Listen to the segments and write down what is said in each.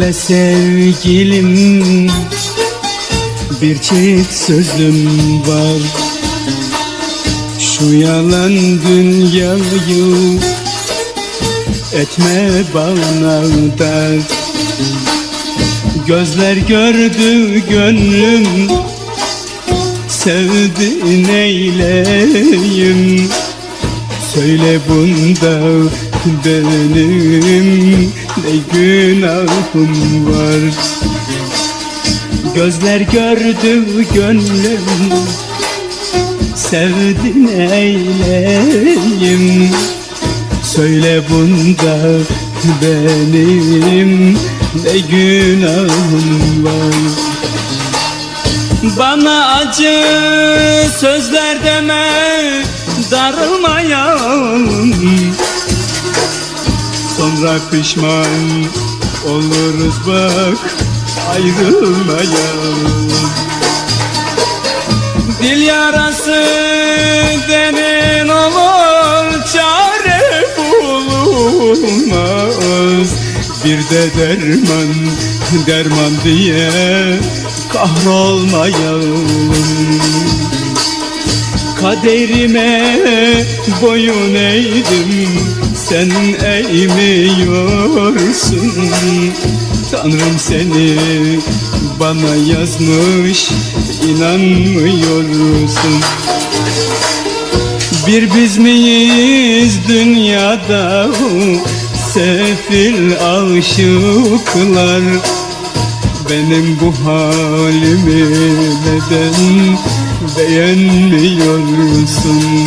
Söyle sevgilim. Bir çift sözüm var. Şu yalan dünyayı Etme bana dert. Gözler gördü gönlüm. Sevdi neyleyim Söyle bunda benim ne günahım var? Gözler gördü gönlüm Sevdi neyleyim Söyle bunda benim ne günahım var? Bana acı sözler deme darılmayalım. Sonra pişman oluruz bak ayrılmayalım. Dil yarası derin olur çare bulunmaz. Bir de derman derman diye kahrolmayalım Kaderime boyun eğdim. Sen eğmiyorsun. Tanrım seni bana yazmış inanmıyorsun. Bir biz miyiz dünyada? Sefil aşıklar. Benim bu halimi neden beğenmiyorsun?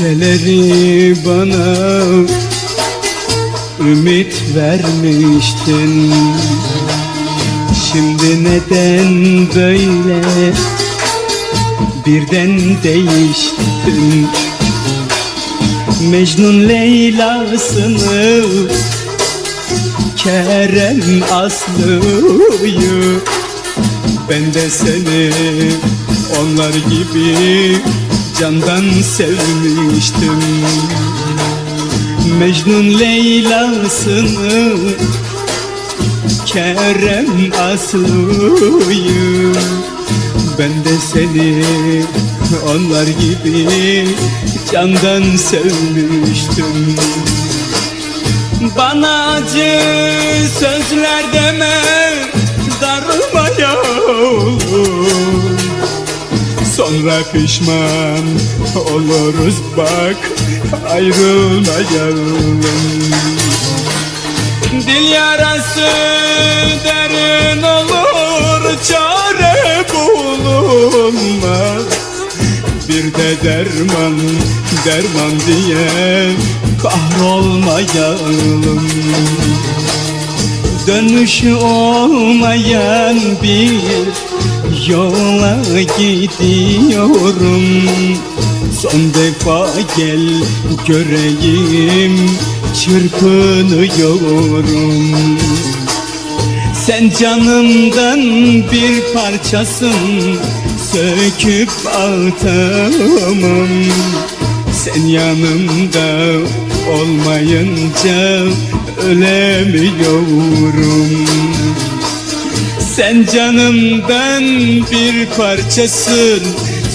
Önceleri bana ümit vermiştin. Şimdi neden böyle? Birden değiştin Mecnun Leyla'sını Kerem Aslı'yı Ben de seni onlar gibi candan sevmiştim. Mecnun Leyla'sını Kerem Aslı'yı. Ben de seni onlar gibi candan sevmiştim. Bana acı sözler deme darılmayalım Sonra pişman oluruz. Bak ayrılmayalım. Dil yarası derin olur çare bulunmaz. Bir de derman derman diye kahrolmayalım Dönüşü olmayan bir yola gidiyorum. Son defa gel göreyim çırpınıyorum. Sen canımdan bir parçasın söküp atamam. Sen yanımda olmayınca ölemiyorum sen canımdan bir parçasın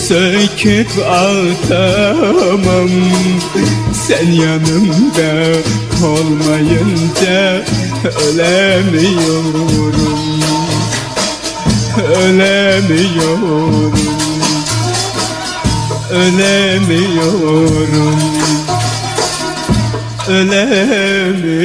Söküp atamam. Sen yanımda olmayınca Ölemiyorum. Ölemiyorum. Ölemiyorum. Ölemiyor